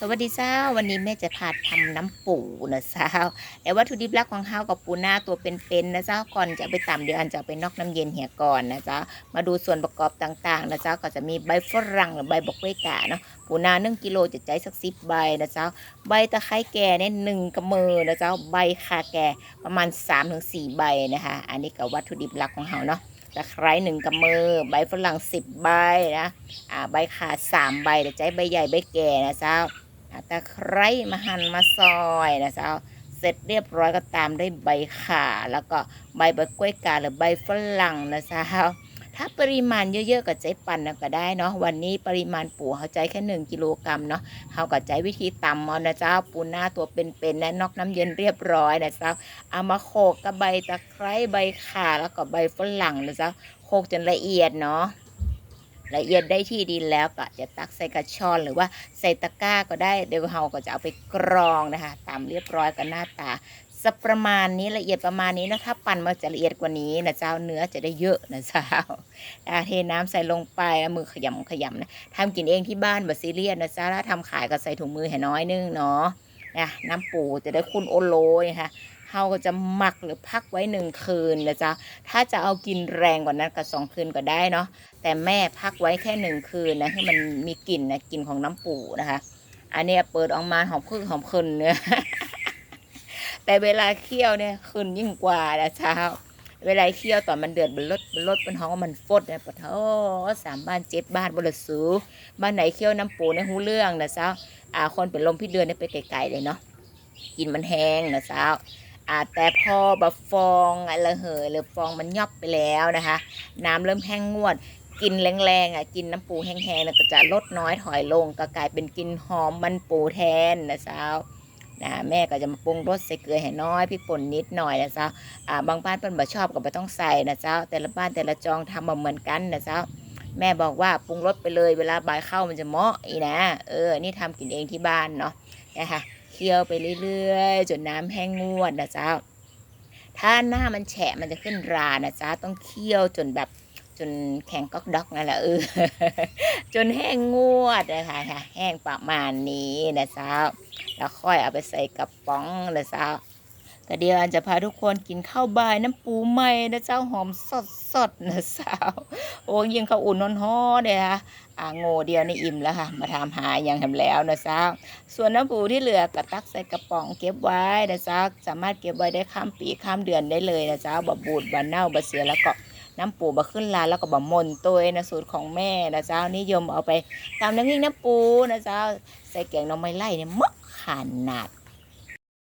สวัสดีเจ้า วันนี้แม่จะพาทำน้ำปูนะเจ้าแต่วัตถุดิบหลักของเฮาวกับปูหน้าตัวเป็นๆนะเจ้าก่อนจะไปตำเดี๋ยวอันจะไปนอกน้ำเย็นเหี่ยก่อนนะเจ้ามาดูส่วนประกอบต่างๆนะเจ้าก็จะมีใบฝรั่งหรือใบบกเวกาเนาะปูนาหนึ่งกิโลจะใจสักสิบใบนะเจ้าใบตะไคร้แก่เนี่ยหนึ่งกำมือนะเจ้าใบคาแก่ประมาณ3-4ถึงใบนะคะ อันนี้ก็วัตถุดิบหลักของเฮาเนาะตะไคร้หนึ่งกำมือ ใบฝรั่งสิบใบนะอ่าใบขาสามใบแต่ใจใบใหญ่ใบแก่นะเจ้า ตะไคร้มาหั่นมาซอยนะเจ้าเสร็จเรียบร้อยก็ตามด้วยใบข่าแล้วก็ใบใบกล้วยกาหรือใบฝรั่งนะเจ้าถ้าปริมาณเยอะๆก็ใจปั่นก็ได้เนาะวันนี้ปริมาณปูเขาใจแค่หนึ่งกิโลกรัมเนาะเขาก็ใจวิธีตำเอานะเจ้าปูหน้าตัวเป็นๆนะนอกน้ำเย็นเรียบร้อยนะเจ้าเอามาโขกกับใบตะไคร้ใบข่าแล้วก็ใบฝรั่งนะเจ้าโขกจนละเอียดเนาะ ละเอียดได้ที่ดินแล้วก็จะตักใส่กระชอนหรือว่าใส่ตะกร้าก็ได้เดี๋ยวเราก็จะเอาไปกรองนะคะตามเรียบร้อยกับหน้าตาสักประมาณนี้ละเอียดประมาณนี้นะถ้าปั่นมาจะละเอียดกว่านี้นะเจ้าเนื้อจะได้เยอะนะเจ้าเทน้ำใส่ลงไปแล้วมือขยำขยำนะทำกินเองที่บ้านแบบซีเรียสนะเจ้าถ้าทำขายก็ใส่ถุงมือให้น้อยนึงเนาะ นะน้ำปูจะได้คุณโอโลนะคะเฮาก็จะหมักหรือพักไว้หนึ่งคืนนะจ๊ะ ถ้าจะเอากินแรงกว่านั้นก็สองคืนก็ได้เนาะ แต่แม่พักไว้แค่หนึ่งคืนนะให้มันมีกลิ่นนะกลิ่นของน้ำปูนะคะ อันนี้เปิดออกมาหอมพึ่งหอมคืนเนี่ยแต่เวลาเคี่ยวเนี่ยคืนยิ่งกว่านะเช้า เวลาเคี่ยวตอนมันเดือดบนรถบนรถบนห้องว่ามันฟดนี่ยปะเท่าสามบ้านเจ็ดบ้านบนรถสูบ้านไหนเคี่ยวน้ำปูในหูเรื่องนะเช้า อาคนเป็นลมพิษเดือนเนี่ยไปไกลๆเลยเนาะกินมันแห้งนะเช้าอ่าแต่พอแบบฟองอะไรเหยหรือฟองมันยอบไปแล้วนะคะ น้ำเริ่มแห้งงวดกินแรงๆอะกินน้ำปูแห้งๆก็จะลดน้อยถอยลง ก็กลายเป็นกินหอมมันปูแทนนะสาวนะแม่ก็จะมาปรุงรสใส่เกลือให้น้อยพี่ป่นนิดหน่อยนะสาวอ่าบางบ้านเพิ่นบ่ชอบก็บ่ต้องใส่นะเจ้าแต่ละบ้านแต่ละจองทำมาเหมือนกันนะเจ้า แม่บอกว่าปรุงรสไปเลยเวลาบ่ายเข้ามันจะเหมาะอีนะ เออ นี่ทำกินเองที่บ้านเนาะนะคะเคี่ยวไปเรื่อยๆจนน้ำแห้งงวดนะเจ้า ถ้าหน้ามันแฉะมันจะขึ้นรานะจ๊ะต้องเคี่ยวจนแบบจนแข็งก๊อกด็อกนั่นแหละเออจนแห้งงวดนะคะค่ะแห้งประมาณนี้นะเจ้าแล้วค่อยเอาไปใส่กระป๋องนะเจ้า แต่เดี๋ยวอันจะพาทุกคนกินข้าวบายน้ำปูใหม่นะเจ้าหอมสดสดๆนะเจ้าโอ้ยิงข้าวอุ่นนฮ้อนๆเลยค่ะอ่าโง่เดียวนี่อิ่มแล้วค่ะ มาถามหาอย่างทำแล้วนะเจ้าส่วนน้ำปูที่เหลือก็ตักใส่กระป๋องเก็บไว้นะจ๊ะสามารถเก็บไว้ได้ข้ามปีข้ามเดือนได้เลยนะจ๊ะบะบูดบะเน่าบะเสียแล้วก็น้ำปูบะขึ้นลาแล้วก็บะมนตัวนะสูตรของแม่นะจ๊ะนิยมเอาไปตามน้ำพริกน้ำปูนะจ๊ะใส่แกงน่อไม้ไล่เนี่ยมักขนาด